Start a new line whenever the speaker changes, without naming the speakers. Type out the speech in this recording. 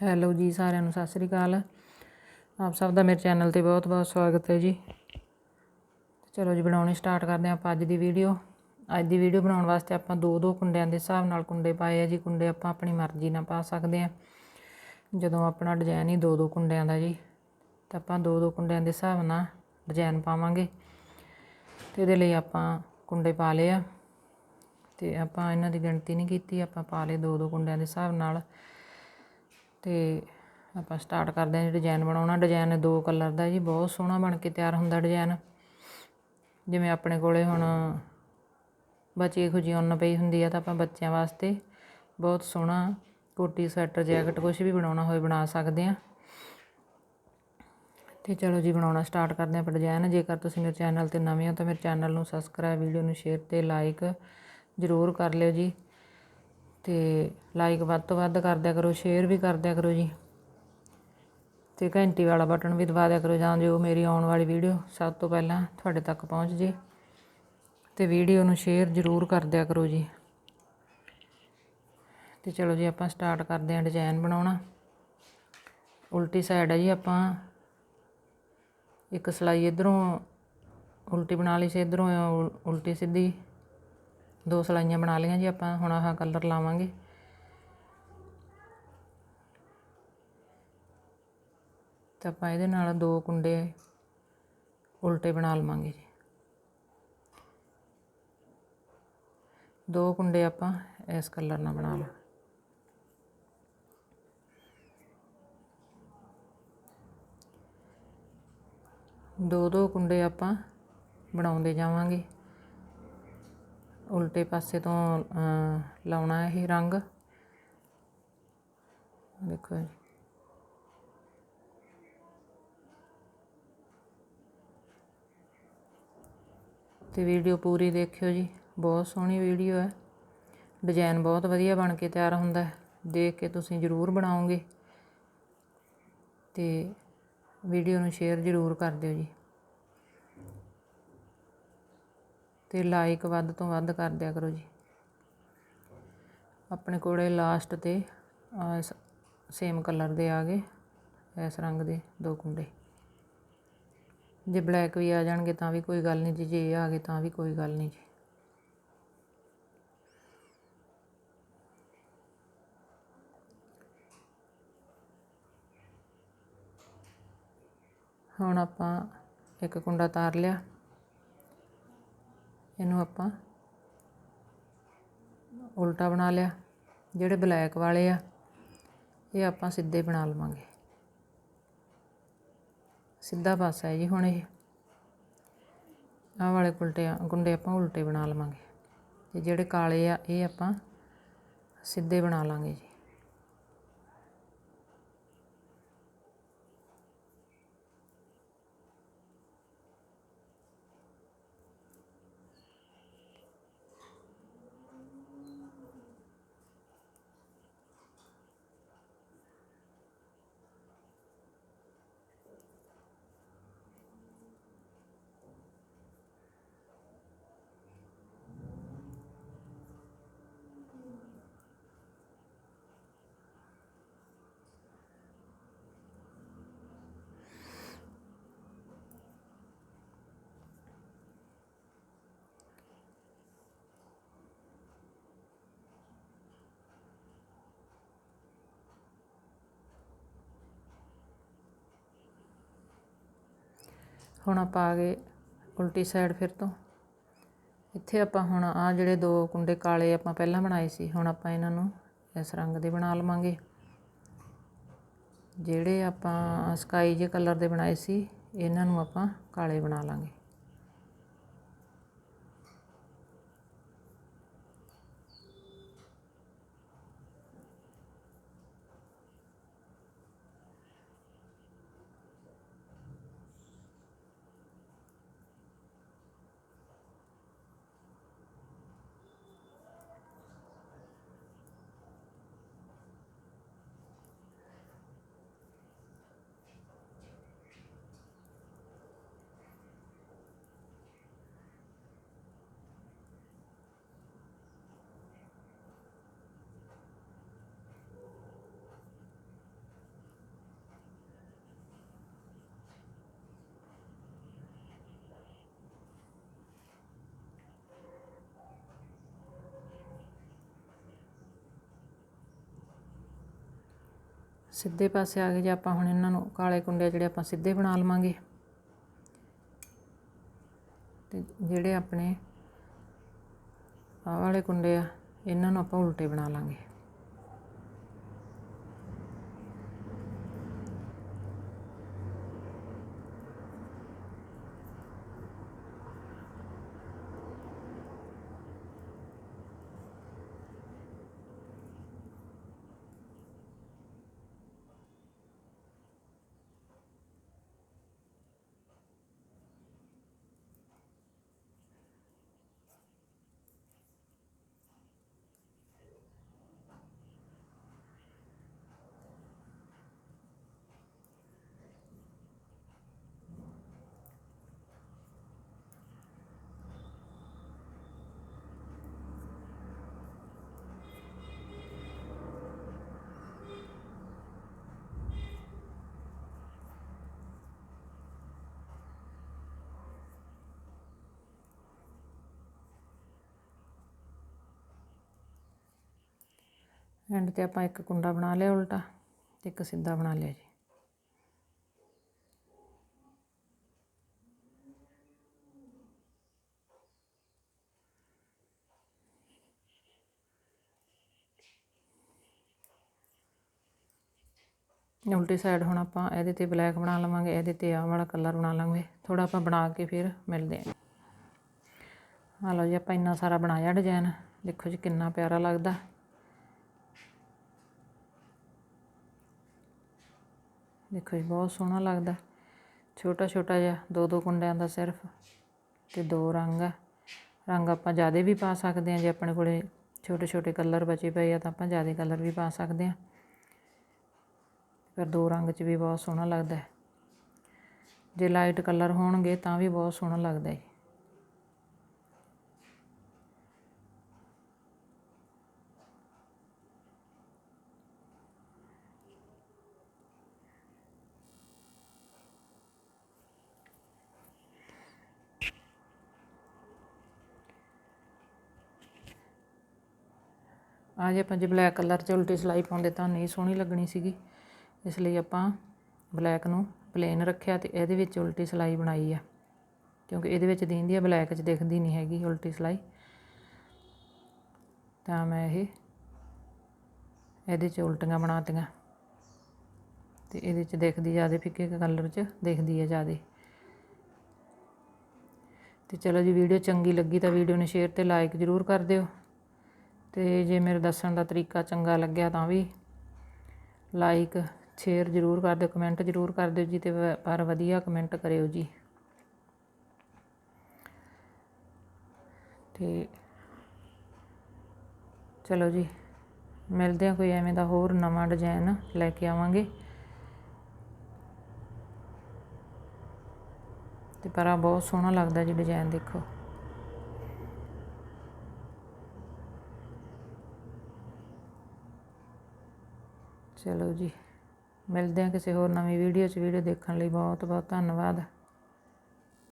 Hello ਜੀ, ਸਾਰਿਆਂ ਨੂੰ ਸਤਿ ਸ੍ਰੀ ਅਕਾਲ। ਆਪ ਸਭ ਦਾ ਮੇਰੇ ਚੈਨਲ ਤੇ ਬਹੁਤ ਬਹੁਤ ਸਵਾਗਤ ਹੈ ਜੀ। ਚਲੋ ਜੀ, ਬਣਾਉਣੀ ਸਟਾਰਟ ਕਰਦੇ ਹਾਂ ਆਪਾਂ ਅੱਜ ਦੀ ਵੀਡੀਓ। ਅੱਜ ਦੀ ਵੀਡੀਓ ਬਣਾਉਣ ਵਾਸਤੇ ਆਪਾਂ ਦੋ ਦੋ ਕੁੰਡਿਆਂ ਦੇ ਹਿਸਾਬ ਨਾਲ ਕੁੰਡੇ ਪਾਏ ਆ ਜੀ। ਕੁੰਡੇ ਆਪਾਂ ਆਪਣੀ ਮਰਜ਼ੀ ਨਾਲ ਪਾ ਸਕਦੇ ਆ ਜਦੋਂ ਆਪਣਾ ਡਿਜ਼ਾਈਨ ਹੀ ਦੋ ਦੋ ਕੁੰਡਿਆਂ ਦਾ ਜੀ, ਤਾਂ ਆਪਾਂ ਦੋ ਦੋ ਕੁੰਡਿਆਂ ਦੇ ਹਿਸਾਬ ਨਾਲ ਡਿਜ਼ਾਈਨ ਪਾਵਾਂਗੇ। ਤੇ ਇਹਦੇ ਲਈ ਆਪਾਂ ਕੁੰਡੇ ਪਾ ਲਏ ਆ। ਤੇ ਆਪਾਂ ਇਹਨਾਂ ਦੀ ਗਿਣਤੀ ਨਹੀਂ ਕੀਤੀ, ਆਪਾਂ ਪਾ ਲਏ ਦੋ ਦੋ ਕੁੰਡਿਆਂ ਦੇ ਹਿਸਾਬ ਨਾਲ। ਅਤੇ ਆਪਾਂ ਸਟਾਰਟ ਕਰਦੇ ਹਾਂ ਡਿਜ਼ਾਈਨ ਬਣਾਉਣਾ। ਡਿਜ਼ਾਈਨ ਦੋ ਕਲਰ ਦਾ ਜੀ, ਬਹੁਤ ਸੋਹਣਾ ਬਣ ਕੇ ਤਿਆਰ ਹੁੰਦਾ ਡਿਜ਼ਾਈਨ ਜਿਵੇਂ ਆਪਣੇ ਕੋਲੇ ਹੁਣ ਬੱਚੇ ਖੁਜੀ ਉੱਨ ਪਈ ਹੁੰਦੀ ਆ ਤਾਂ ਆਪਾਂ ਬੱਚਿਆਂ ਵਾਸਤੇ ਬਹੁਤ ਸੋਹਣਾ ਕੋਟੀ, ਸਵੈਟਰ, ਜੈਕਟ ਕੁਝ ਵੀ ਬਣਾਉਣਾ ਹੋਵੇ ਬਣਾ ਸਕਦੇ ਆ ਤੇ ਚਲੋ ਜੀ ਬਣਾਉਣਾ ਸਟਾਰਟ ਕਰਦੇ ਆਪਾਂ ਡਿਜ਼ਾਈਨ ਜੇਕਰ ਤੁਸੀਂ ਮੇਰੇ ਚੈਨਲ ਤੇ ਨਵੇਂ ਹੋ ਤਾਂ ਮੇਰੇ ਚੈਨਲ ਨੂੰ ਸਬਸਕ੍ਰਾਈਬ ਵੀਡੀਓ ਨੂੰ ਸ਼ੇਅਰ ਤੇ ਲਾਈਕ ਜ਼ਰੂਰ ਕਰ ਲਿਓ ਜੀ। ਅਤੇ ਲਾਈਕ ਵੱਧ ਤੋਂ ਵੱਧ ਕਰ ਦਿਆ ਕਰੋ ਸ਼ੇਅਰ ਵੀ ਕਰ ਦਿਆ ਕਰੋ ਜੀ। ਅਤੇ ਘੰਟੀ ਵਾਲਾ ਬਟਨ ਵੀ ਦਬਾ ਦਿਆ ਕਰੋ ਜਾਂ ਜੋ ਮੇਰੀ ਆਉਣ ਵਾਲੀ ਵੀਡੀਓ ਸਭ ਤੋਂ ਪਹਿਲਾਂ ਤੁਹਾਡੇ ਤੱਕ ਪਹੁੰਚ ਜੇ। ਅਤੇ ਵੀਡੀਓ ਨੂੰ ਸ਼ੇਅਰ ਜ਼ਰੂਰ ਕਰ ਦਿਆ ਕਰੋ ਜੀ। ਤੇ ਚਲੋ ਜੀ, ਆਪਾਂ ਸਟਾਰਟ ਕਰਦੇ ਹਾਂ ਡਿਜ਼ਾਈਨ ਬਣਾਉਣਾ। ਉਲਟੀ ਸਾਈਡ ਹੈ ਜੀ ਆਪਾਂ। ਇੱਕ ਸਲਾਈ ਇਧਰੋਂ, ਉਲਟੀ ਬਣਾ ਲਈ ਸੀ ਇਧਰੋਂ, ਉਲਟੀ ਸਿੱਧੀ। ਦੋ ਸਲਾਈਆਂ ਬਣਾ ਲਈਆਂ ਜੀ ਆਪਾਂ, ਹੁਣ ਆਹ ਕਲਰ ਲਾਵਾਂਗੇ। ਤਾਂ ਆਪਾਂ ਇਹਦੇ ਨਾਲ ਦੋ ਕੁੰਡੇ ਉਲਟੇ ਬਣਾ ਲਵਾਂਗੇ ਜੀ। ਦੋ ਕੁੰਡੇ ਆਪਾਂ ਇਸ ਕਲਰ ਨਾਲ ਬਣਾ ਲਾਂ ਦੋ ਦੋ ਕੁੰਡੇ ਆਪਾਂ ਬਣਾਉਂਦੇ ਜਾਵਾਂਗੇ। ਉਲਟੇ ਪਾਸੇ ਤੋਂ ਲਾਉਣਾ ਇਹ ਰੰਗ। ਦੇਖੋ ਜੀ। ਤੇ ਵੀਡੀਓ ਪੂਰੀ ਦੇਖਿਓ ਜੀ। ਬਹੁਤ ਸੋਹਣੀ ਵੀਡੀਓ ਹੈ। ਡਿਜ਼ਾਈਨ ਬਹੁਤ ਵਧੀਆ ਬਣ ਕੇ ਤਿਆਰ ਹੁੰਦਾ ਹੈ। ਦੇਖ ਕੇ ਤੁਸੀਂ ਜ਼ਰੂਰ ਬਣਾਓਗੇ। ਤੇ ਵੀਡੀਓ ਨੂੰ ਸ਼ੇਅਰ ਜ਼ਰੂਰ ਕਰ ਦਿਓ ਜੀ। ਅਤੇ ਲਾਈਕ ਵੱਧ ਤੋਂ ਵੱਧ ਕਰ ਦਿਆ ਕਰੋ ਜੀ। ਆਪਣੇ ਕੋਲੇ ਲਾਸਟ ਤੇ ਸੇਮ ਕਲਰ ਦੇ ਆ ਗਏ, ਇਸ ਰੰਗ ਦੇ ਦੋ ਕੁੰਡੇ। ਜੇ ਬਲੈਕ ਵੀ ਆ ਜਾਣਗੇ ਤਾਂ ਵੀ ਕੋਈ ਗੱਲ ਨਹੀਂ ਜੀ, ਜੇ ਆ ਗਏ ਤਾਂ ਵੀ ਕੋਈ ਗੱਲ ਨਹੀਂ ਜੀ। ਹੁਣ ਆਪਾਂ ਇੱਕ ਕੁੰਡਾ ਤਾਰ ਲਿਆ। ਇਹਨੂੰ ਆਪਾਂ ਉਲਟਾ ਬਣਾ ਲਿਆ। ਜਿਹੜੇ ਬਲੈਕ ਵਾਲੇ ਆ, ਇਹ ਆਪਾਂ ਸਿੱਧੇ ਬਣਾ ਲਵਾਂਗੇ। ਸਿੱਧਾ ਪਾਸਾ ਹੈ ਜੀ ਹੁਣ ਇਹ। ਆਹ ਵਾਲੇ ਉਲਟੇ ਗੁੰਡੇ ਆਪਾਂ ਉਲਟੇ ਬਣਾ ਲਵਾਂਗੇ। ਤੇ ਜਿਹੜੇ ਕਾਲੇ ਆ, ਇਹ ਆਪਾਂ ਸਿੱਧੇ ਬਣਾ ਲਾਂਗੇ ਜੀ। ਹੁਣ ਆਪਾਂ ਆ ਗਏ ਉਲਟੀ ਸਾਈਡ ਫਿਰ ਤੋਂ। ਇੱਥੇ ਆਪਾਂ ਹੁਣ ਆ ਜਿਹੜੇ ਦੋ ਕੁੰਡੇ ਕਾਲੇ ਆਪਾਂ ਪਹਿਲਾਂ ਬਣਾਏ ਸੀ, ਹੁਣ ਆਪਾਂ ਇਹਨਾਂ ਨੂੰ ਇਸ ਰੰਗ ਦੇ ਬਣਾ ਲਵਾਂਗੇ। ਜਿਹੜੇ ਆਪਾਂ ਸਕਾਈ ਜੇ ਕਲਰ ਦੇ ਬਣਾਏ ਸੀ, ਇਹਨਾਂ ਨੂੰ ਆਪਾਂ ਕਾਲੇ ਬਣਾ ਲਾਂਗੇ। ਸਿੱਧੇ ਪਾਸੇ ਆ ਗਏ ਜੇ ਆਪਾਂ ਹੁਣ ਇਹਨਾਂ ਨੂੰ ਕਾਲੇ ਕੁੰਡੇ ਜਿਹੜੇ ਆਪਾਂ ਸਿੱਧੇ ਬਣਾ ਲਵਾਂਗੇ। ਤੇ ਜਿਹੜੇ ਆਪਣੇ ਆਹ ਵਾਲੇ ਕੁੰਡੇ ਆ, ਇਹਨਾਂ ਨੂੰ ਆਪਾਂ ਉਲਟੇ ਬਣਾ ਲਾਂਗੇ। ਐਂਡ ਤੇ ਆਪਾਂ ਇੱਕ ਕੁੰਡਾ ਬਣਾ ਲਿਆ ਉਲਟਾ ਤੇ ਇੱਕ ਸਿੱਧਾ ਬਣਾ ਲਿਆ ਜੀ। ਉਲਟੀ ਸਾਈਡ ਹੁਣ ਆਪਾਂ ਇਹਦੇ ਤੇ ਬਲੈਕ ਬਣਾ ਲਵਾਂਗੇ, ਇਹਦੇ ਤੇ ਆਹ ਵਾਲਾ ਕਲਰ ਬਣਾ ਲਾਂਗੇ ਥੋੜਾ ਆਪਾਂ ਬਣਾ ਕੇ ਫਿਰ ਮਿਲਦੇ ਹਾਂ। ਆ ਲਓ ਜੀ, ਆਪਾਂ ਇੰਨਾ ਸਾਰਾ ਬਣਾਇਆ ਡਿਜ਼ਾਈਨ ਦੇਖੋ ਜੀ, ਕਿੰਨਾ ਪਿਆਰਾ ਲੱਗਦਾ। ਦੇਖੋ ਜੀ, ਬਹੁਤ ਸੋਹਣਾ ਲੱਗਦਾ। ਛੋਟਾ ਛੋਟਾ ਜਿਹਾ, ਦੋ ਦੋ ਕੁੰਡਿਆਂ ਦਾ ਸਿਰਫ ਤੇ ਦੋ ਰੰਗ ਆ। ਰੰਗ ਆਪਾਂ ਜ਼ਿਆਦਾ ਵੀ ਪਾ ਸਕਦੇ ਹਾਂ, ਜੇ ਆਪਣੇ ਕੋਲੇ ਛੋਟੇ ਛੋਟੇ ਕਲਰ ਬਚੇ ਪਏ ਆ ਤਾਂ ਆਪਾਂ ਜ਼ਿਆਦਾ ਕਲਰ ਵੀ ਪਾ ਸਕਦੇ ਹਾਂ। ਪਰ ਦੋ ਰੰਗ 'ਚ ਵੀ ਬਹੁਤ ਸੋਹਣਾ ਲੱਗਦਾ ਜੇ ਲਾਈਟ ਕਲਰ ਹੋਣਗੇ ਤਾਂ ਵੀ ਬਹੁਤ ਸੋਹਣਾ ਲੱਗਦਾ ਹੈ। ਆ ਜੇ ਆਪਾਂ ਜੇ ਬਲੈਕ ਕਲਰ 'ਚ ਉਲਟੀ ਸਿਲਾਈ ਪਾਉਂਦੇ ਤਾਂ ਨਹੀਂ ਸੋਹਣੀ ਲੱਗਣੀ ਸੀਗੀ। ਇਸ ਲਈ ਆਪਾਂ ਬਲੈਕ ਨੂੰ ਪਲੇਨ ਰੱਖਿਆ ਤੇ ਇਹਦੇ ਵਿੱਚ ਉਲਟੀ ਸਿਲਾਈ ਬਣਾਈ ਆ। ਕਿਉਂਕਿ ਇਹਦੇ ਵਿੱਚ ਦੀਂਦੀ ਆ ਬਲੈਕ 'ਚ ਦਿਖਦੀ ਨਹੀਂ ਹੈਗੀ ਉਲਟੀ ਸਿਲਾਈ। ਤਾਂ ਮੈਂ ਇਹ ਇਹਦੇ 'ਚ ਉਲਟੀਆਂ ਬਣਾਤੀਆਂ। ਤੇ ਇਹਦੇ 'ਚ ਦਿਖਦੀ ਜ਼ਿਆਦਾ ਫਿੱਕੇ ਕਲਰ 'ਚ ਦਿਖਦੀ ਹੈ ਜ਼ਿਆਦਾ। ਤੇ ਚਲੋ ਜੀ ਵੀਡੀਓ ਚੰਗੀ ਲੱਗੀ ਤਾਂ ਵੀਡੀਓ ਨੂੰ ਸ਼ੇਅਰ ਤੇ ਲਾਈਕ ਜ਼ਰੂਰ ਕਰ ਦਿਓ। ਅਤੇ ਜੇ ਮੇਰੇ ਦੱਸਣ ਦਾ ਤਰੀਕਾ ਚੰਗਾ ਲੱਗਿਆ ਤਾਂ ਵੀ ਲਾਈਕ ਸ਼ੇਅਰ ਜ਼ਰੂਰ ਕਰ ਦਿਓ ਕਮੈਂਟ ਜ਼ਰੂਰ ਕਰ ਦਿਓ ਜੀ ਅਤੇ ਪਰ ਵਧੀਆ ਕਮੈਂਟ ਕਰਿਓ ਜੀ। ਅਤੇ ਚਲੋ ਜੀ, ਮਿਲਦੇ ਆ ਕੋਈ ਐਵੇਂ ਦਾ ਹੋਰ ਨਵਾਂ ਡਿਜ਼ਾਈਨ ਲੈ ਕੇ ਆਵਾਂਗੇ। ਤੇ ਪਰ ਆ ਬਹੁਤ ਸੋਹਣਾ ਲੱਗਦਾ ਜੀ ਡਿਜ਼ਾਈਨ ਦੇਖੋ। ਚਲੋ ਜੀ, ਮਿਲਦੇ ਹਾਂ ਕਿਸੇ ਹੋਰ ਨਵੀਂ ਵੀਡੀਓ 'ਚ। ਵੀਡੀਓ ਦੇਖਣ ਲਈ ਬਹੁਤ ਬਹੁਤ ਧੰਨਵਾਦ।